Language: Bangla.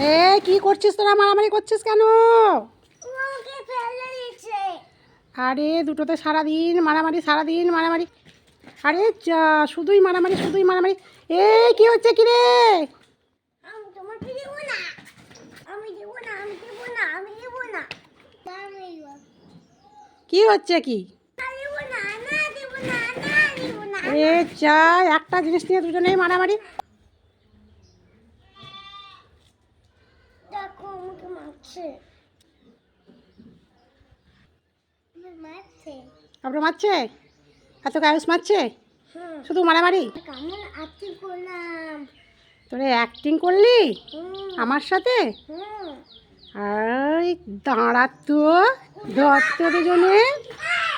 এ কি করছিস তোরা? মারামারি করছিস কেন? আরে দুটোতে সারাদিন মারামারি সারাদিন মারামারি। আরে শুধুই মারামারি শুধুই মারামারি। এ কি হচ্ছে কি রে কি হচ্ছে কি? এ যা একটা জিনিস নিয়ে দুজনেই মারামারি। আমাকে মারছে। মারছে? তারপরে মারছে? মারছে শুধু মারামারি? তোরে অ্যাক্টিং করলি? আমার সাথে? আর দাঁড়াত তো। দত্ত দুজনে।